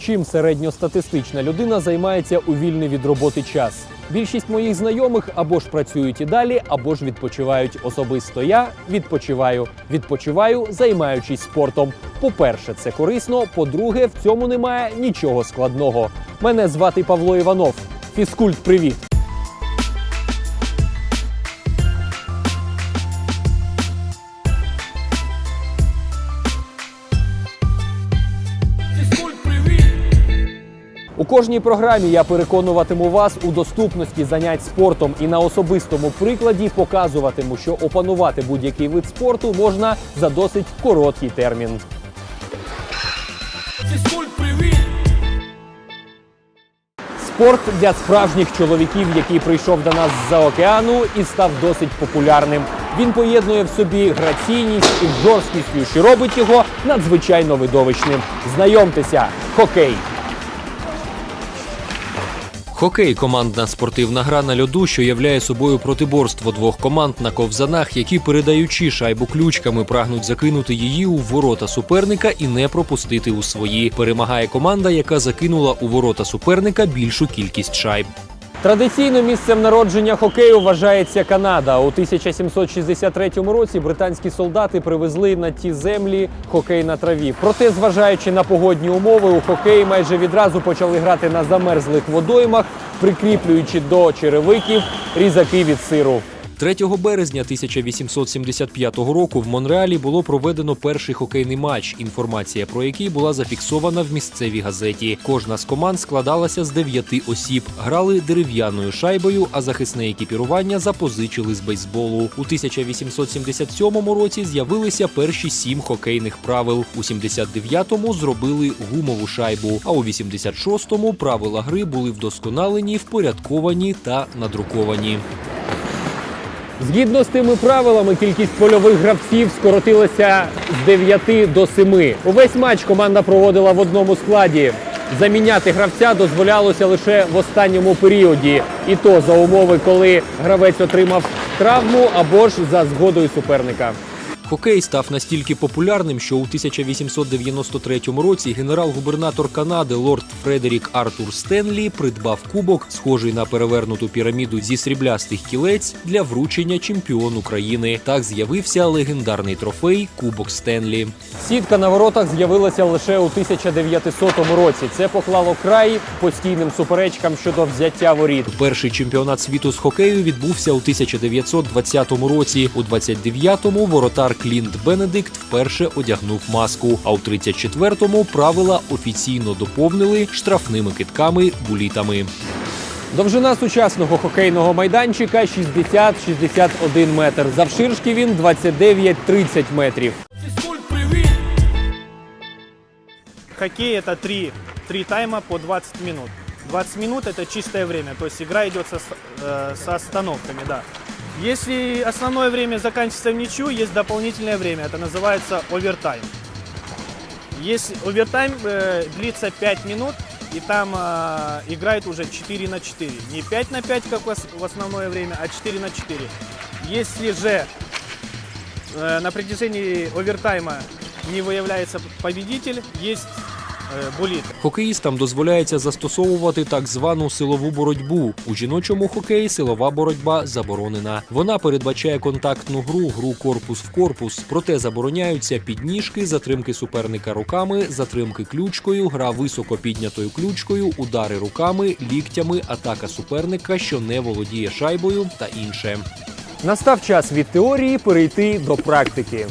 Чим середньостатистична людина займається у вільний від роботи час? Більшість моїх знайомих або ж працюють і далі, або ж відпочивають. Особисто я відпочиваю. Відпочиваю, займаючись спортом. По-перше, це корисно. По-друге, в цьому немає нічого складного. Мене звати Павло Іванов. Фізкульт, привіт! У кожній програмі я переконуватиму вас у доступності занять спортом і на особистому прикладі показуватиму, що опанувати будь-який вид спорту можна за досить короткий термін. Спорт для справжніх чоловіків, який прийшов до нас з-за океану і став досить популярним. Він поєднує в собі граційність і жорсткістю, що робить його надзвичайно видовищним. Знайомтеся, хокей. Хокей командна спортивна гра на льоду, що являє собою протиборство двох команд на ковзанах, які, передаючи шайбу ключками, прагнуть закинути її у ворота суперника і не пропустити у свої. Перемагає команда, яка закинула у ворота суперника більшу кількість шайб. Традиційно місцем народження хокею вважається Канада. У 1763 році британські солдати привезли на ті землі хокей на траві. Проте, зважаючи на погодні умови, у хокей майже відразу почали грати на замерзлих водоймах, прикріплюючи до черевиків різаки від сиру. 3 березня 1875 року в Монреалі було проведено перший хокейний матч, інформація про який була зафіксована в місцевій газеті. Кожна з команд складалася з дев'яти осіб, грали дерев'яною шайбою, а захисне екіпірування запозичили з бейсболу. У 1877 році з'явилися перші сім хокейних правил. У 79-му зробили гумову шайбу. А у 86-му правила гри були вдосконалені, впорядковані та надруковані. Згідно з тими правилами, кількість польових гравців скоротилася з 9 до 7. Увесь матч команда проводила в одному складі. Заміняти гравця дозволялося лише в останньому періоді, і то за умови, коли гравець отримав травму або ж за згодою суперника. Хокей став настільки популярним, що у 1893 році генерал-губернатор Канади лорд Фредерік Артур Стенлі придбав кубок, схожий на перевернуту піраміду зі сріблястих кілець для вручення чемпіону країни. Так з'явився легендарний трофей Кубок Стенлі. Сітка на воротах з'явилася лише у 1900 році. Це поклало край постійним суперечкам щодо взяття воріт. Перший чемпіонат світу з хокею відбувся у 1920 році. У 29-му воротар Клінт Бенедикт вперше одягнув маску. А у 34-му правила офіційно доповнили штрафними китками булітами. Довжина сучасного хокейного майданчика 60-61 метр. Завширшки він 29-30 метрів. Хоккей это три, три тайма по 20 минут. 20 минут это чистое время, то есть игра идет со, с- э, со остановками, да. Если основное время заканчивается в ничью, есть дополнительное время, это называется овертайм. Если овертайм э, длится 5 минут, и там э, играет уже 4 на 4. Не 5 на 5, как в ос- в основное время, а 4 на 4. Если же э, на протяжении овертайма не выявляется победитель, есть булит. Хокеїстам дозволяється застосовувати так звану силову боротьбу. У жіночому хокеї силова боротьба заборонена. Вона передбачає контактну гру, гру корпус в корпус. Проте забороняються підніжки, затримки суперника руками, затримки ключкою, гра високо піднятою ключкою, удари руками, ліктями, атака суперника, що не володіє шайбою та інше. Настав час від теорії перейти до практики.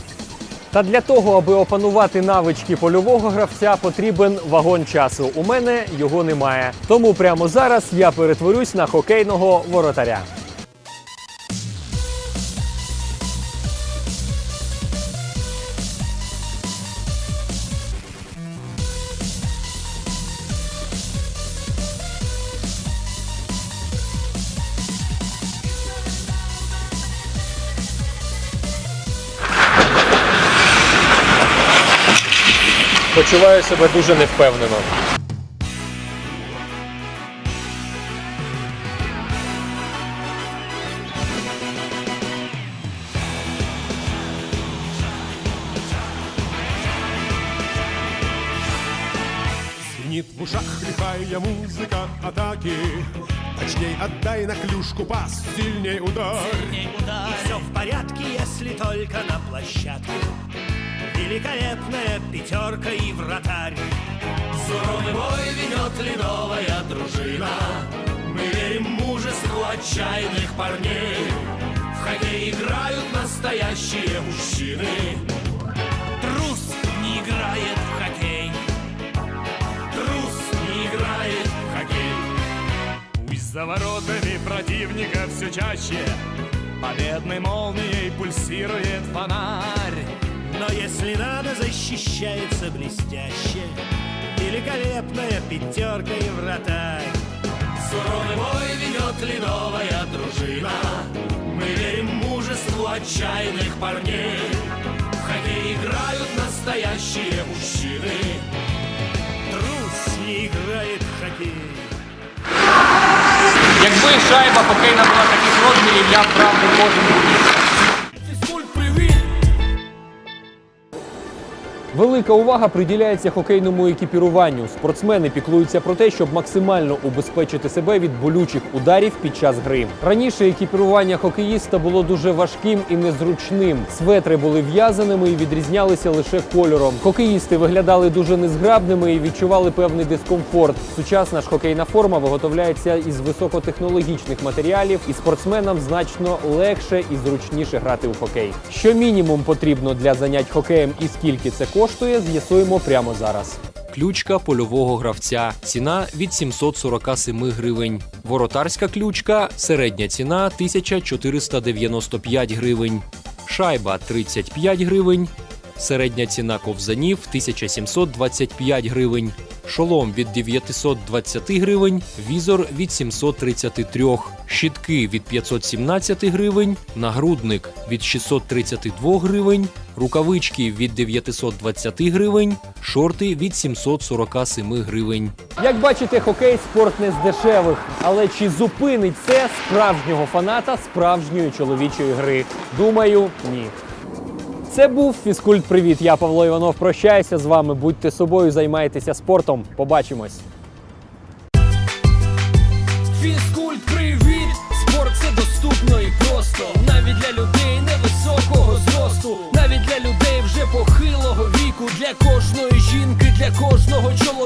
Та для того, аби опанувати навички польового гравця, потрібен вагон часу. У мене його немає. Тому прямо зараз я перетворюсь на хокейного воротаря. Почуваю себе дуже невпевнено. Звенит в ушах лихая музыка атаки. Точней отдай на клюшку пас, сильней удар. Все в порядке, если только на площадке Великолепная пятерка и вратарь. Суровый бой ведет ледовая дружина. Мы верим мужеству отчаянных парней. В хоккей играют настоящие мужчины. Трус не играет в хоккей. Трус не играет в хоккей. Пусть за воротами противника все чаще. Победной молнией пульсирует фонарь если надо, защищается блестяще Великолепная пятерка и вратарь Суровый бой ведет ледовая дружина Мы верим мужеству отчаянных парней В хоккей играют настоящие мужчины Трус не играет в хоккей Якби шайба хокейна була таких розмірів, я б правда кожен Физкульт, Велика увага приділяється хокейному екіпіруванню. Спортсмени піклуються про те, щоб максимально убезпечити себе від болючих ударів під час гри. Раніше екіпірування хокеїста було дуже важким і незручним. Светри були в'язаними і відрізнялися лише кольором. Хокеїсти виглядали дуже незграбними і відчували певний дискомфорт. Сучасна ж хокейна форма виготовляється із високотехнологічних матеріалів, і спортсменам значно легше і зручніше грати у хокей. Що мінімум потрібно для занять хокеєм і скільки це коштує, з'ясуємо прямо зараз. Ключка польового гравця. Ціна від 747 гривень. Воротарська ключка. Середня ціна 1495 гривень. Шайба 35 гривень. Середня ціна ковзанів 1725 гривень. Шолом від 920 гривень, візор від 733, щитки від 517 гривень, нагрудник від 632 гривень, рукавички від 920 гривень, шорти від 747 гривень. Як бачите, хокей спорт не з дешевих, але чи зупинить це справжнього фаната справжньої чоловічої гри? Думаю, ні. Це був фізкульт. Привіт. Я Павло Іванов. Прощаюся з вами. Будьте собою, займайтеся спортом. Побачимось. Фізкульт, привіт! Спорт це доступно і просто. Навіть для людей невисокого зросту, навіть для людей вже похилого віку, для кожної жінки, для кожного чоловіка.